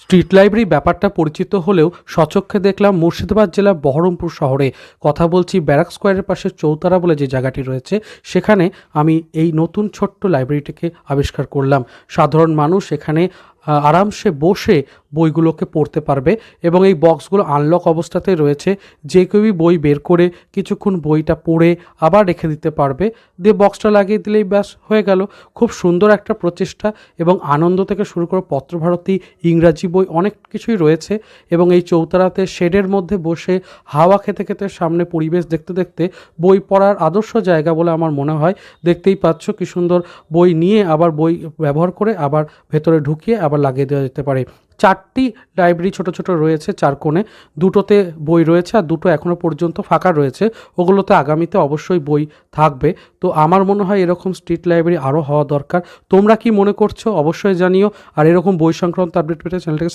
Street library ব্যাপারটা পরিচিত হলেও সচক্ষে দেখলাম মুর্শিদাবাদ জেলার বহরমপুর শহরে। কথা বলছি ব্যারাক স্কোয়ারের পাশে চৌতারা বলে যে জায়গাটি রয়েছে, সেখানে আমি এই নতুন ছোট্ট লাইব্রেরিটিকে আবিষ্কার করলাম। সাধারণ মানুষ এখানে আরামসে বসে বইগুলোকে পড়তে পারবে এবং এই বক্সগুলো আনলক অবস্থাতে রয়েছে। যে কেউই বই বের করে কিছুক্ষণ বইটা পড়ে আবার রেখে দিতে পারবে। দিয়ে বক্সটা লাগিয়ে দিলেই ব্যাস, হয়ে গেল। খুব সুন্দর একটা প্রচেষ্টা এবং আনন্দ থেকে শুরু করে পত্রভারতী, ইংরাজি বই অনেক কিছুই রয়েছে এবং এই চৌতারাতে শেডের মধ্যে বসে হাওয়া খেতে খেতে সামনে পরিবেশ দেখতে দেখতে বই পড়ার আদর্শ জায়গা বলে আমার মনে হয়। দেখতেই পাচ্ছ কি সুন্দর বই নিয়ে আবার বই ব্যবহার করে আবার ভেতরে ঢুকিয়ে আবার লাগিয়ে দেওয়া যেতে পারে। চারটি লাইব্রেরি ছোট ছোট রয়েছে চার কোণে। দুটোতে বই রয়েছে আর দুটো এখনও পর্যন্ত ফাঁকা রয়েছে। ওগুলোতে আগামীতে অবশ্যই বই থাকবে। তো আমার মনে হয় এরকম স্ট্রিট লাইব্রেরি আরও হওয়া দরকার। তোমরা কি মনে করছ? অবশ্যই জানিও। আর এরকম বই সংক্রান্ত আপডেট পেতে চ্যানেলটাকে